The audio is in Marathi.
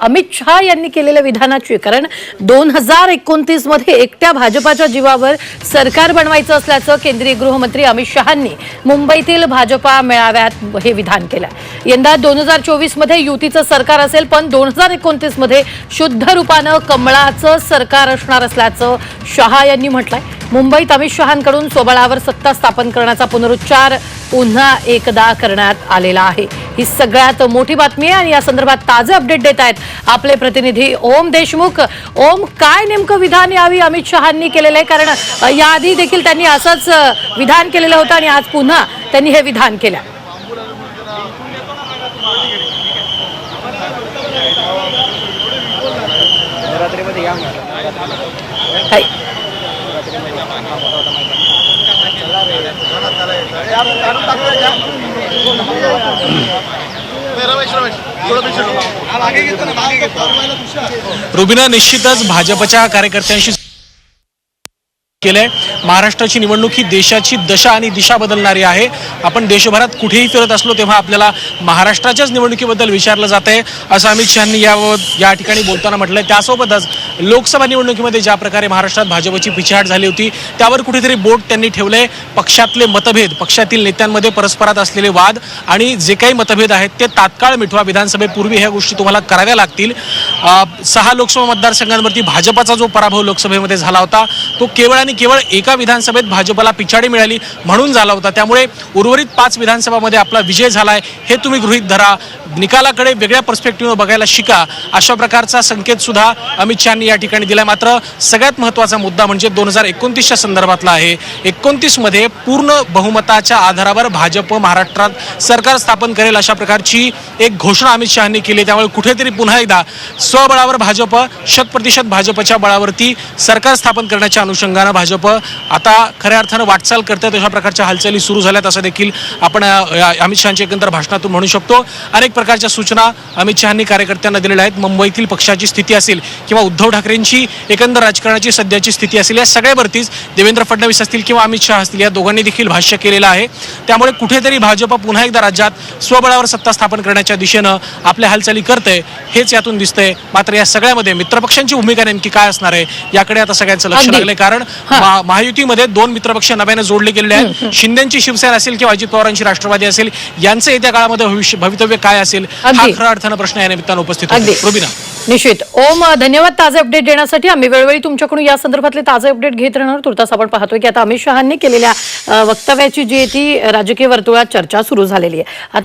अमित शहा यांनी केलेल्या विधानाची कारण दोन हजार एकोणतीसमध्ये एकट्या भाजपाच्या जीवावर सरकार बनवायचं असल्याचं केंद्रीय गृहमंत्री अमित शहांनी मुंबईतील भाजपा मेळाव्यात हे विधान केलं. यंदा दोन हजार चोवीसमध्ये युतीचं सरकार असेल पण दोन हजार एकोणतीसमध्ये शुद्ध रूपानं कमळाचं सरकार असणार असल्याचं शहा यांनी म्हटलंय. मुंबईत अमित शहांकडून स्वबळावर सत्ता स्थापन करण्याचा पुनरुच्चार पुन्हा एकदा करण्यात आलेला आहे. ही सगळ्यात मोठी बातमी आहे आणि या संदर्भात ताजे अपडेट देत आहेत आपले प्रतिनिधी ओम देशमुख ओम काय नेमकं विधान यावी अमित शहांनी केलेलं आहे कारण याआधी देखील त्यांनी असंच विधान केलेलं होतं आणि आज पुन्हा त्यांनी हे विधान केलं. काय? रुबिना निश्चितच भाजपच्या कार्यकर्त्यांशी केलंय. महाराष्ट्राची निवडणूक ही देशाची दशा आणि दिशा बदलणारी आहे. आपण देशभरात कुठेही फिरत असलो तेव्हा आपल्याला महाराष्ट्राच्याच निवडणुकीबद्दल विचारलं जात आहे असं अमित शहानी या या ठिकाणी बोलताना म्हटलंय. त्यासोबतच लोकसभा निवडणुकीमध्ये ज्या प्रकारे महाराष्ट्रात भाजपची पिछाड झाली होती त्यावर कुठेतरी बोट त्यांनी ठेवलंय. पक्षातले मतभेद पक्षातील नेत्यांमध्ये परस्परात असलेले वाद आणि जे काही मतभेद आहेत ते तात्काळ मिठवा विधानसभेपूर्वी ह्या गोष्टी तुम्हाला कराव्या लागतील. सहा लोकसभा मतदारसंघांवरती भाजपाचा जो पराभव लोकसभेमध्ये झाला होता तो केवळ आणि केवळ एका विधानसभेत भाजपला पिछाडी मिळाली म्हणून झाला होता. त्यामुळे उर्वरित पाच विधानसभामध्ये आपला विजय झालाय हे तुम्ही गृहित धरा. निकालाकडे वेगळ्या पर्स्पेक्टिव्ह बघायला शिका. अशा प्रकारचा संकेत सुद्धा अमित शहानी या ठिकाणी दिला मात्र सगळ्यात महत्त्वाचा मुद्दा म्हणजे दोन हजार एकोणतीसच्या संदर्भातला आहे. एकोणतीसमध्ये पूर्ण बहुमताच्या आधारावर भाजप महाराष्ट्रात सरकार स्थापन करेल अशा प्रकारची एक घोषणा अमित शहानी केली. त्यामुळे कुठेतरी पुन्हा एकदा स्वबळावर भाजप शत प्रतिशत भाजपच्या बळावरती सरकार स्थापन करण्याच्या अनुषंगानं भाजप आता खऱ्या अर्थानं वाटचाल करतात अशा प्रकारच्या हालचाली सुरू झाल्यात असं देखील आपण अमित शहाच्या एकंदर भाषणातून म्हणू शकतो. अनेक प्रकारच्या सूचना अमित शहानी कार्यकर्त्यांना दिलेल्या आहेत. मुंबईतील पक्षाची स्थिती असेल किंवा उद्धव ठाकरेंची एकंदर राजकारणाची सध्याची स्थिती असेल या सगळ्यावरतीच देवेंद्र फडणवीस असतील किंवा अमित शहा असतील या दोघांनी देखील भाष्य केलेलं आहे. त्यामुळे कुठेतरी भाजप पुन्हा एकदा राज्यात स्वबळावर सत्ता स्थापन करण्याच्या दिशेनं आपल्या हालचाली करते हेच यातून दिसतंय. मात्र या सगळ्यामध्ये मित्रपक्षांची भूमिका नेमकी काय असणार आहे याकडे आता सगळ्यांचं लक्ष. लागलंय. कारण. महा- महायुतीमध्ये दोन मित्रपक्ष नव्याने जोडले गेलेले आहेत. शिंदेची शिवसेना असेल किंवा अजित पवारांची राष्ट्रवादी असेल यांचं येत्या काळामध्ये भविष्य भवितव्य काय असेल हा. खऱ्या अर्थानं प्रश्न या निमित्तानं उपस्थित रुबिना. निश्चित. ओम धन्यवाद ताजे अपडेट देण्यासाठी. आम्ही वेळोवेळी तुमच्याकडून या संदर्भातले ताजे अपडेट घेत राहणार. तुर्तास आपण पाहतोय की आता अमित शहानी केलेल्या वक्तव्याची जी आहे ती राजकीय वर्तुळात चर्चा सुरू झालेली आहे.